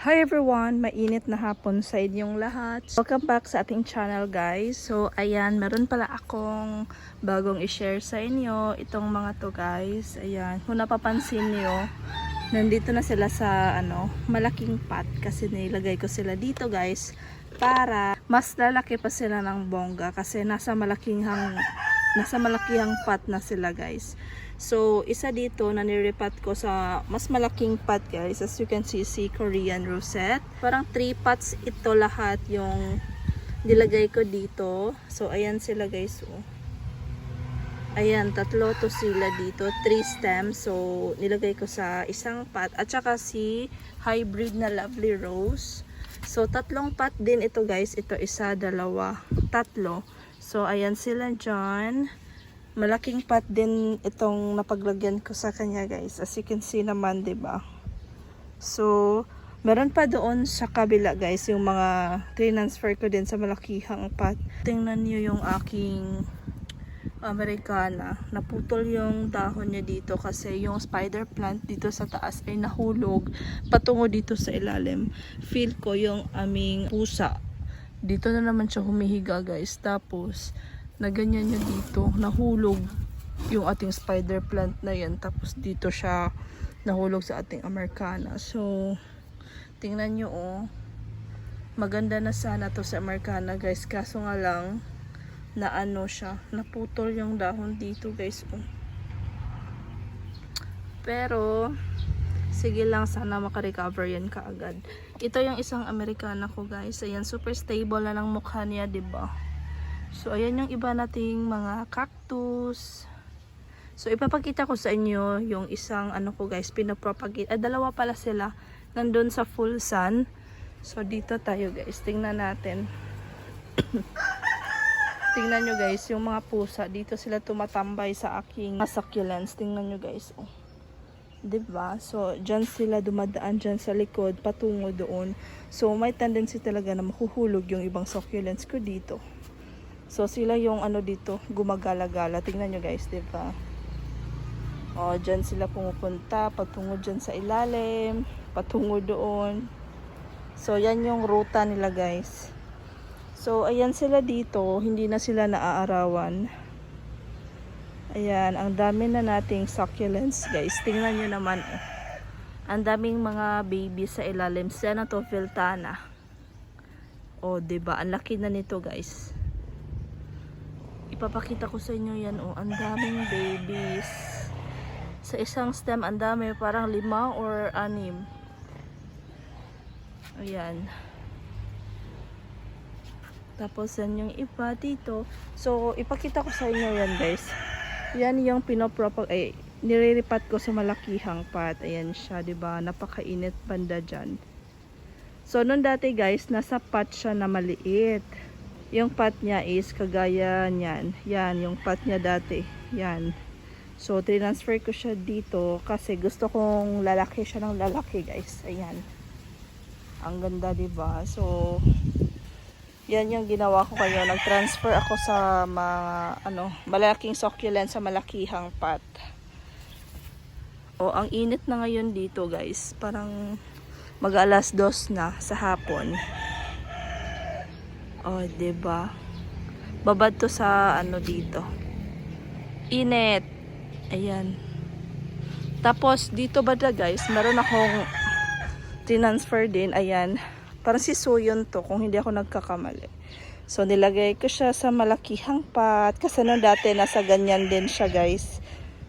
Hi everyone! Mainit na hapon sa inyong lahat. Welcome back sa ating channel guys. So ayan, meron pala akong bagong i-share sa inyo. Itong mga to guys. Ayan, kung napapansin nyo, nandito na sila sa ano, malaking pot kasi nilagay ko sila dito guys para mas lalaki pa sila ng bongga kasi nasa malaking hang nasa malakihang pot na sila guys. So, isa dito na niripat ko sa mas malaking pot guys. As you can see, si Korean rosette. Parang 3 pots ito lahat yung nilagay ko dito. So, ayan sila guys. Oh. Ayan, tatlo to sila dito. 3 stems. So, nilagay ko sa isang pot. At saka si hybrid na lovely rose. So, tatlong pot din ito guys. Ito isa, dalawa, tatlo. So, ayan sila dyan. Malaking pot din itong napaglagyan ko sa kanya guys. As you can see naman, ba? So, meron pa doon sa kabila guys, yung mga transfer ko din sa malakihang pot. Tingnan niyo yung aking Americana. Naputol yung dahon niya dito kasi yung spider plant dito sa taas ay nahulog patungo dito sa ilalim. Feel ko yung aming pusa. Dito na naman siya humihiga guys. Tapos, na ganyan niya dito, nahulog yung ating spider plant na yan. Tapos dito siya nahulog sa ating Americana. So, tingnan nyo oh. Maganda na sana to sa Americana guys. Kaso nga lang, na ano siya, naputol yung dahon dito guys oh. Pero, sige lang sana makarecover yan kaagad. Ito yung isang Americana ko guys. Ayan, super stable na ng mukha niya, 'di ba? So, ayan yung iba nating mga cactus. So, ipapakita ko sa inyo yung isang ano ko guys, pinapropagate. Ah, dalawa pala sila. Nandun sa full sun. So, dito tayo guys. Tingnan natin. Tingnan nyo guys, yung mga pusa. Dito sila tumatambay sa aking succulents. Tingnan nyo guys. Oh. 'di ba? So, dyan sila dumadaan dyan sa likod, patungo doon. So, may tendency talaga na mahuhulog yung ibang succulents ko dito. So sila yung ano dito, gumagala-gala. Tingnan nyo guys, 'di ba? Oh, diyan sila pumupunta, patungo diyan sa ilalim, patungo doon. So yan yung ruta nila, guys. So ayan sila dito, hindi na sila naaarawan. Ayan, ang dami na nating succulents, guys. Tingnan nyo naman. Ang daming mga baby sa ilalim. Sana to Filtana. 'di ba? Ang laki na nito, guys ipapakita ko sa inyo yan oh ang daming babies. Sa isang stem ang dami parang lima or anim. Ayan. Tapos yan yung iba dito. So ipakita ko sa inyo yan guys. Yan yung pinopropag ay niriripat ko sa malakihang pot. Ayan siya ba? Diba? napakainit banda dyan. So nung dati guys nasa pot siya na maliit yung pot niya is kagaya niyan. Yan, yung pot niya dati. Yan. So, transfer ko siya dito kasi gusto kong lalaki siya ng lalaki, guys. Ayan. Ang ganda, ba? So, yan yung ginawa ko kayo. Nag-transfer ako sa mga ano, malaking succulent sa malakihang pot. O, ang init na ngayon dito, guys. Parang mag-alas dos na sa hapon. Oh, 'di ba? Babad to sa ano dito. Init. Ayan. Tapos dito ba guys, meron akong transfer din. Ayan. Parang si Suyon to kung hindi ako nagkakamali. So nilagay ko siya sa malakihang pot kasi no dati nasa ganyan din siya guys.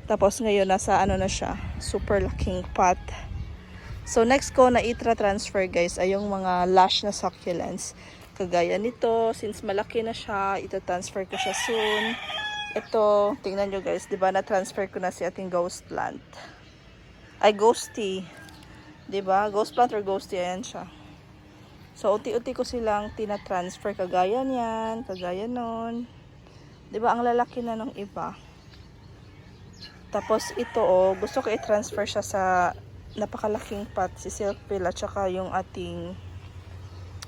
Tapos ngayon nasa ano na siya, super laking pot. So next ko na itra transfer guys ay yung mga lush na succulents. Kagaya nito, since malaki na siya, ito-transfer ko siya soon. Ito, tingnan nyo guys, di ba na-transfer ko na si ating ghost plant. Ay, ghosty. Di ba? Ghost plant or ghosty, ayan siya. So, uti-uti ko silang tina-transfer. Kagaya niyan, kagaya nun. Ba? Ang lalaki na ng iba. Tapos, ito oh, gusto ko i-transfer siya sa napakalaking pot, si Silk Pill at saka yung ating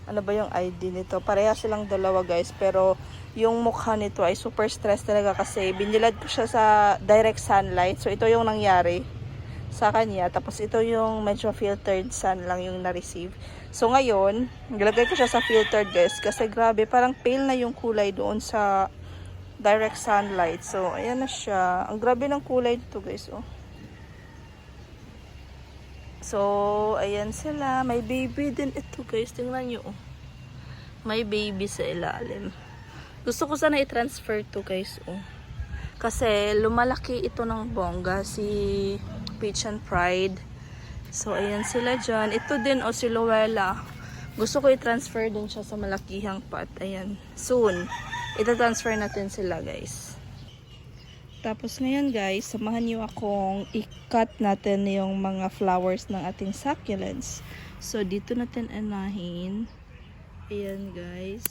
ano ba yung ID nito pareha silang dalawa guys pero yung mukha nito ay super stress talaga kasi binilad ko siya sa direct sunlight so ito yung nangyari sa kanya. Tapos ito yung medyo filtered sun lang yung na-receive. So ngayon, nilagay ko siya sa filtered guys kasi grabe, parang pale na yung kulay doon sa direct sunlight. So ayan na siya. Ang grabe ng kulay nito guys, oh. So, ayan sila. May baby din ito guys. Tingnan nyo, oh. May baby sa ilalim. Gusto ko sana i-transfer to guys, oh. Kasi lumalaki ito ng bongga si Peach and Pride. So, ayan sila dyan. Ito din, o si Luella. Gusto ko i-transfer din siya sa malakihang pot. Ayan. Soon. Ita-transfer natin sila, guys. Tapos ngayon, guys, samahan niyo akong i-cut natin yung mga flowers ng ating succulents. So, dito natin anahin. Ayan, guys.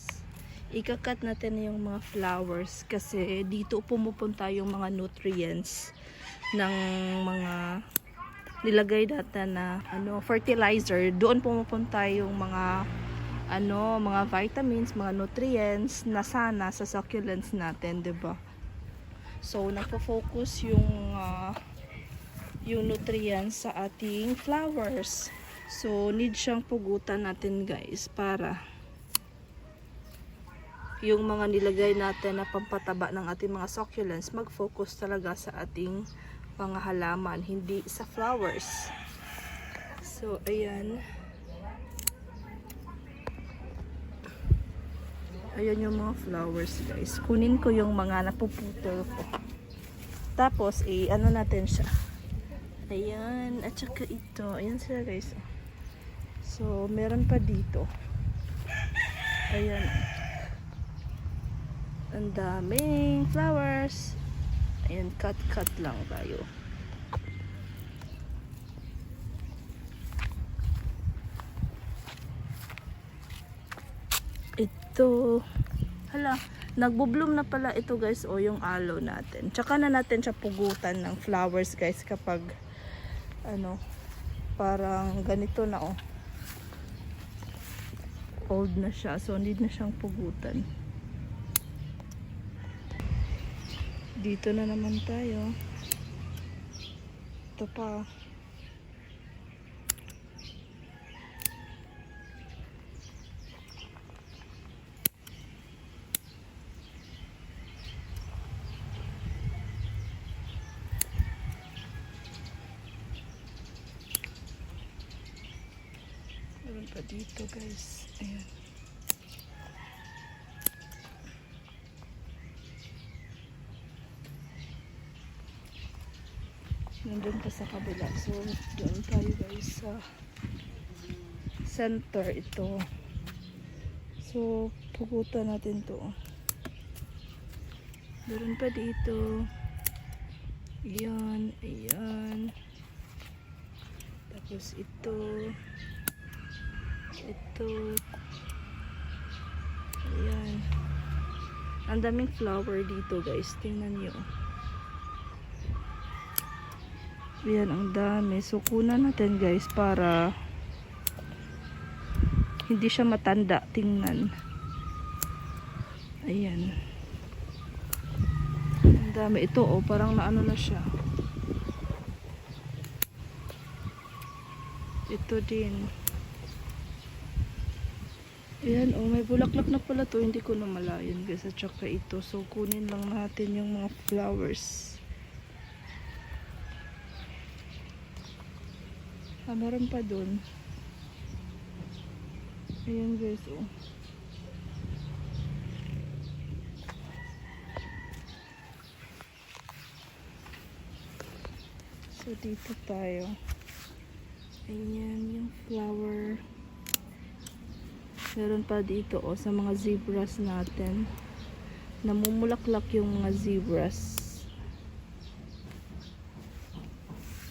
Ika-cut natin yung mga flowers kasi dito pumupunta yung mga nutrients ng mga nilagay natin na ano fertilizer doon pumupunta yung mga ano mga vitamins mga nutrients na sana sa succulents natin 'di ba so nagfo-focus yung ah, yung nutrients sa ating flowers so need siyang pugutan natin guys para yung mga nilagay natin na pampataba ng ating mga succulents mag-focus talaga sa ating mga halaman, hindi sa flowers. So, ayan. Ayan yung mga flowers, guys. Kunin ko yung mga napuputol ko. Tapos, eh, ano natin siya. Ayan. At saka ito. Ayan sila, guys. So, meron pa dito. Ayan. Ang daming flowers. Ayan, cut-cut lang tayo. Ito. Hala, nagbo-bloom na pala ito guys o yung aloe natin. Tsaka na natin siya pugutan ng flowers guys kapag ano, parang ganito na oh. Old na siya so need na siyang pugutan. Dito na naman tayo. Ito pa. Meron pa dito guys. Ayan. nandun pa sa kabila. So doon tayo guys sa center ito. So pugutan natin to. Meron pa dito. Ayan ayan. Tapos ito. ito ayan ang daming flower dito guys tingnan nyo Ayan, ang dami. So, kunan natin guys para hindi siya matanda. Tingnan. Ayan. Ang dami. Ito, oh, parang naano na siya. Ito din. Ayan, oh, may bulaklak na pala to. Hindi ko na malayan guys. At saka ito. So, kunin lang natin yung mga flowers. Ah, meron pa dun. Ayan guys, oh. So, dito tayo. Ayan, yung flower. Meron pa dito, oh, sa mga zebras natin. Namumulaklak yung mga zebras.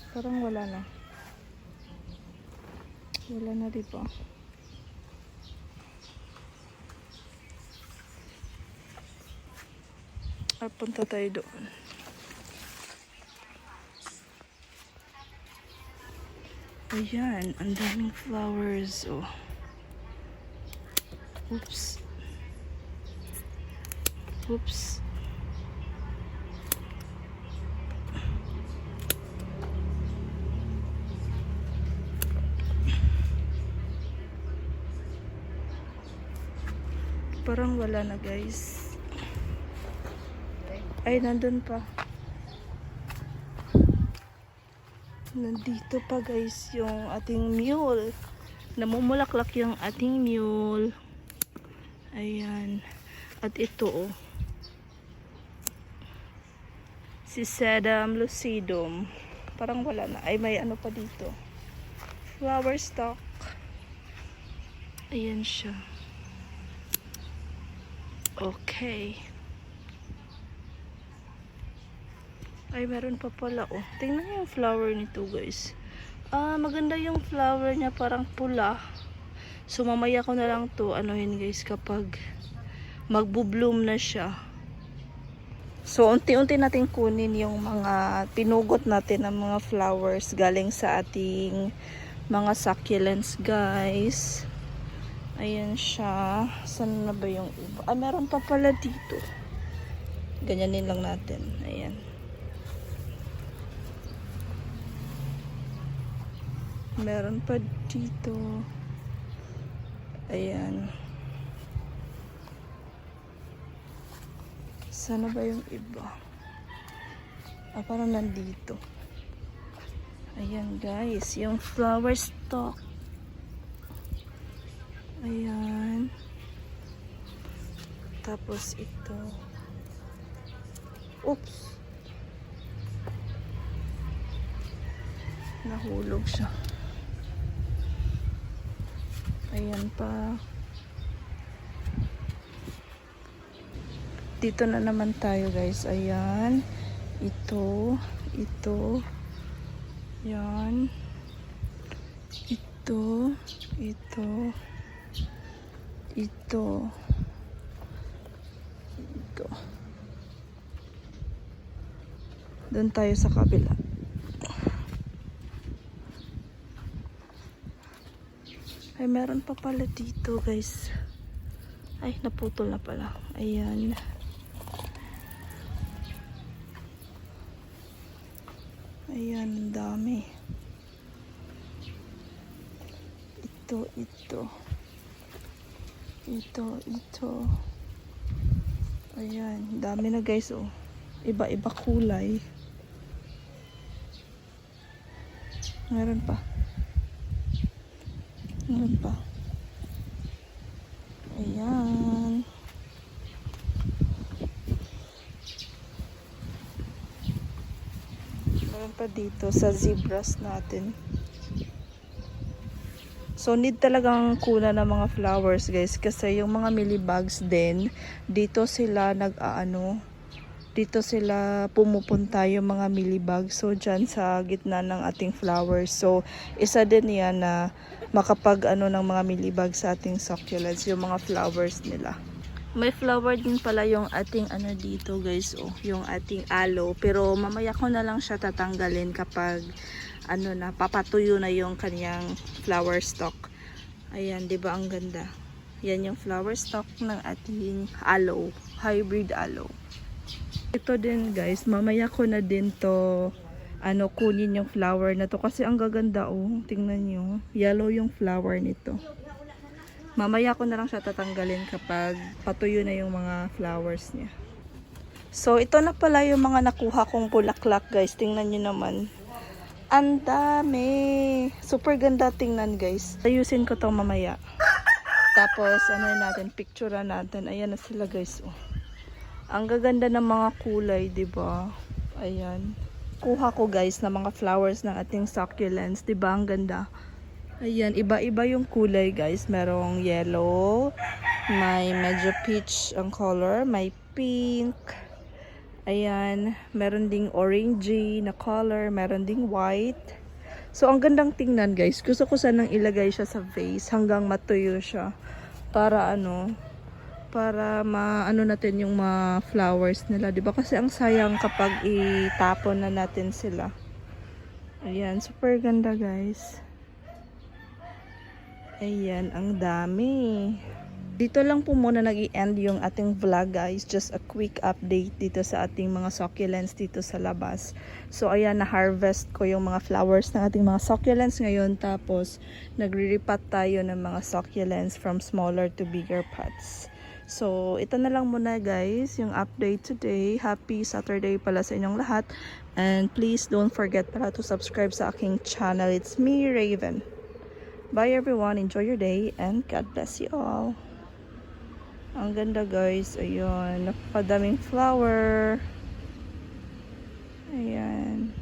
Parang wala na. Wala na di ba? Ah, punta tayo doon. Ayan, ang daming flowers. Oh. Oops. Oops. Parang wala na guys. Ay, nandun pa. Nandito pa guys yung ating mule. Namumulaklak yung ating mule. Ayan. At ito oh. Si Sedum lucidum. Parang wala na. Ay, may ano pa dito. Flower stalk. Ayan siya. Okay. Ay, meron pa pala, oh. Tingnan niyo yung flower nito, guys. Ah, maganda yung flower niya, parang pula. So, mamaya ko na lang to, anuhin, guys, kapag magbo-bloom na siya. So, unti-unti natin kunin yung mga pinugot natin ng mga flowers galing sa ating mga succulents, guys. Ayan siya. Saan na ba yung iba? Ah, meron pa pala dito. Ganyanin lang natin. Ayan. Meron pa dito. Ayan. Sana ba yung iba? Ah, parang nandito. Ayan guys, yung flower stalk. Ayan. Tapos ito. Oops. Nahulog siya. Ayan pa. Dito na naman tayo guys. Ayan. Ito. Ito. Yan. Ito. Ito. Ito. Ito. Doon tayo sa kabila. Ay, meron pa pala dito, guys. Ay, naputol na pala. Ayan. Ayan, dami. Ito, ito. Ito, ito. Ayan, dami na guys, oh. Iba-iba kulay. Meron pa. Meron pa. Ayan. Meron pa dito sa zebras natin. So need talagang kuna ng mga flowers guys kasi yung mga millibugs din dito sila nag-aano dito sila pumupunta yung mga millibugs so dyan sa gitna ng ating flowers. So isa din yan na makapag ano ng mga millibugs sa ating succulents yung mga flowers nila. May flower din pala yung ating ano dito guys oh yung ating aloe. Pero mamaya ko na lang siya tatanggalin kapag ano na papatuyo na yung kanyang flower stalk ayan di ba ang ganda. Yan yung flower stalk ng ating aloe hybrid aloe ito din guys mamaya ko na din to ano kunin yung flower na to. Kasi ang gaganda oh. Tingnan nyo. Yellow yung flower nito. Mamaya ko na lang siya tatanggalin kapag patuyo na yung mga flowers niya. So ito na pala yung mga nakuha kong bulaklak guys. Tingnan nyo naman. Ang dami. Super ganda tingnan guys. Ayusin ko to mamaya. Tapos ano natin picture natin. Ayan na sila guys oh ang gaganda ng mga kulay, 'di ba? Ayan. Kuha ko guys ng mga flowers ng ating succulents, 'di ba? Ang ganda. Ayan, iba-iba yung kulay, guys. Merong yellow, may medyo peach ang color, may pink. Ayan, meron ding orangey na color, meron ding white. So, ang gandang tingnan, guys. Gusto ko sanang ilagay siya sa vase hanggang matuyo siya. Para ano, para maano natin yung mga flowers nila, 'di ba? Kasi ang sayang kapag itapon na natin sila. Ayan, super ganda, guys. Ayan, ang dami. Dito lang po muna nag end yung ating vlog guys. Just a quick update dito sa ating mga succulents dito sa labas. So ayan, na-harvest ko yung mga flowers ng ating mga succulents ngayon. Tapos nagre-repot tayo ng mga succulents from smaller to bigger pots. So, ito na lang muna guys, yung update today. Happy Saturday pala sa inyong lahat. And please don't forget pala to subscribe sa aking channel. It's me, Raven. Bye everyone. Enjoy your day and God bless you all. Ang ganda guys. Ayun. Napakadaming flower. Ayan.